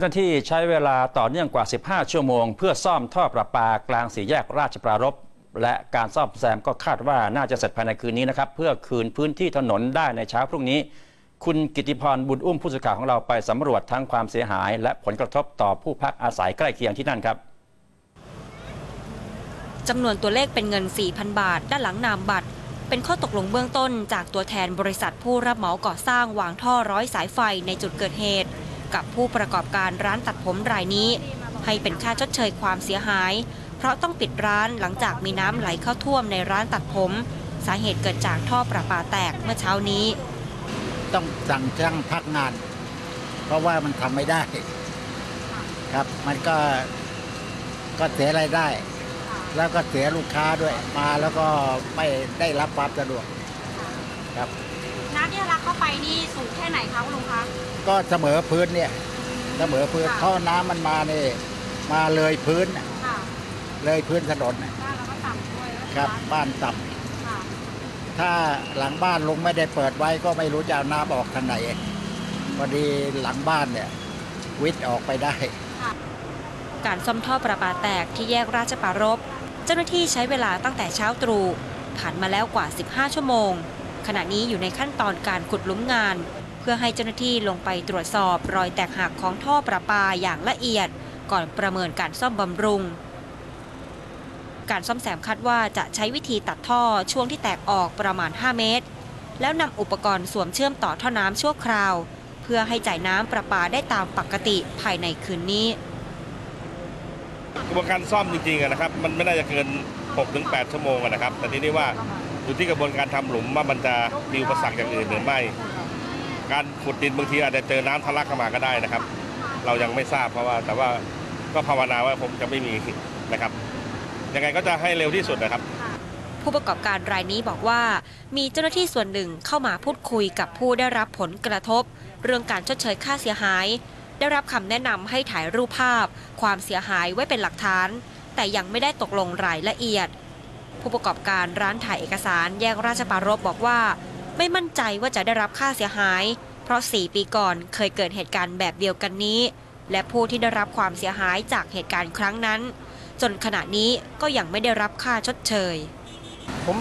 เจ้าหน้าที่ใช้เวลาต่อเนื่องกว่า 15 ชั่วโมง เพื่อซ่อมท่อประปากลางสี่แยกราชปรารภและการซ่อมแซมก็คาดว่าน่าจะเสร็จภายในคืนนี้นะครับ เพื่อคืนพื้นที่ถนนได้ในเช้าพรุ่งนี้ คุณกิติพรบุญอุ้มผู้สื่อข่าวของเราไปสำรวจทั้งความเสียหาย และผลกระทบต่อผู้พักอาศัยใกล้เคียงที่นั่นครับจำนวนตัวเลขเป็นเงิน 4,000 บาท ด้านหลังนามบัตร เป็นข้อตกลงเบื้องต้นจากตัวแทนบริษัทผู้รับเหมาก่อสร้างวางท่อร้อยสายไฟในจุดเกิดเหตุ กับผู้ประกอบการร้านตัดผมรายนี้ ให้เป็นค่าชดเชยความเสียหาย เพราะต้องปิดร้านหลังจากมีน้ำไหลเข้าท่วมในร้านตัดผม สาเหตุเกิดจากท่อประปาแตกเมื่อเช้านี้ ต้องสั่งช่างพักงาน เพราะว่ามันทำไม่ได้ ครับมันก็ก็เสียรายได้ แล้วก็เสียลูกค้าด้วยมาแล้วก็ไม่ได้รับความสะดวกครับ ที่ทะลักเข้าไปนี่สูงแค่ไหนคะคุณลุงคะ ก็เสมอพื้นเนี่ยเสมอพื้นค่ะเพราะน้ำมันมาเนี่ยมาเลยพื้นน่ะค่ะเลยพื้นถนนน่ะบ้านเราก็ต่ำด้วยแล้วครับ บ้านต่ค่ะำถ้าหลังบ้านลุงไม่ได้เปิดไว้ก็ไม่รู้จะเอาน้ำออกทางไหนพอดีหลังบ้านเนี่ย วิทย์ออกไปได้ การซ่อมท่อประปาแตกที่แยกราชปรารภเจ้าหน้าที่ใช้เวลาตั้งแต่เช้าตรู่ผ่านมาแล้วกว่า 15 ชั่วโมงข ณะนี้อยู่ในขั้นตอนการขุดลุมงาน เพื่อให้เจ้าหน้าที่ลงไปตรวจสอบรอยแตกหักของท่อประปาอย่างละเอียด ก่อนประเมินการซ่อมบำรุง การซ่อมแซมคาดว่าจะใช้วิธีตัดท่อช่วงที่แตกออกประมาณ 5 เมตร แล้วนำอุปกรณ์สวมเชื่อมต่อท่อน้ำชั่วคราว เพื่อให้จ่ายน้ำประปาได้ตามปกติภายในคืนนี้กระบวนการซ่อมจริงๆนะครับ มันไม่น่าจะเกิน 6-8 ชั่วโมงนะครับ แต่ทีนี้ว่า อยู่ที่กระบวนการทำหลุมว่ามันจะมีอุปสรรคอย่างอื่นหรือไม่ การขุดดินบางทีอาจจะเจอน้ำทะลักเข้ามาก็ได้นะครับ เรายังไม่ทราบเพราะว่า แต่ว่าก็ภาวนาว่าผมจะไม่มีนะครับยังไงก็จะให้เร็วที่สุดนะครับ ผู้ประกอบการรายนี้บอกว่า มีเจ้าหน้าที่ส่วนหนึ่งเข้ามาพูดคุยกับผู้ได้รับผลกระทบ เรื่องการชดเชยค่าเสียหาย ได้รับคำแนะนำให้ถ่ายรูปภาพ ความเสียหายไว้เป็นหลักฐาน แต่ยังไม่ได้ตกลงรายละเอียด ผู้ประกอบการร้านถ่ายเอกสารแยกราชปารภบอกว่า ไม่มั่นใจว่าจะได้รับค่าเสียหาย เพราะ 4 ปีก่อนเคยเกิดเหตุการณ์แบบเดียวกันนี้ และผู้ที่ได้รับความเสียหายจากเหตุการณ์ครั้งนั้น จนขณะนี้ก็ยังไม่ได้รับค่าชดเชย ผม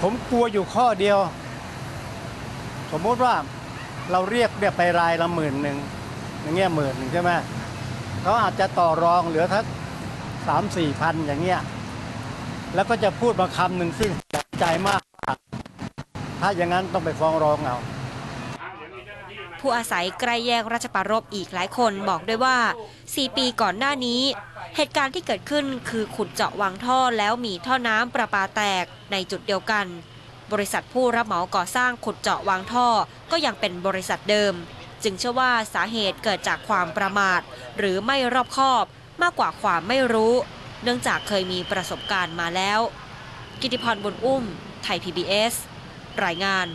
ผมกลัวอยู่ข้อเดียว สมมติว่าเราเรียกเนี่ยไปรายละหมื่นหนึ่งอย่างเงี้ยหมื่นหนึ่งใช่ไหมเขาอาจจะต่อรองเหลือทักสามสี่พันอย่างเงี้ย แล้วก็จะพูดมาคำหนึ่งซึ่งใจมาก ถ้าอย่างนั้นต้องไปฟ้องร้องเอาผู้อาศัยใกล้แยกราชปรารภอีกหลายคนบอกด้วยว่า 4 ปีก่อนหน้านี้ เหตุการณ์ที่เกิดขึ้นคือขุดเจาะวางท่อแล้วมีท่อน้ำประปาแตกในจุดเดียวกัน บริษัทผู้รับเหมาก่อสร้างขุดเจาะวางท่อก็ยังเป็นบริษัทเดิม จึงเชื่อว่าสาเหตุเกิดจากความประมาท หรือไม่รอบคอบมากกว่าความไม่รู้ เนื่องจากเคยมีประสบการณ์มาแล้ว กิติพรบุญอุ้ม ไทย PBS รายงาน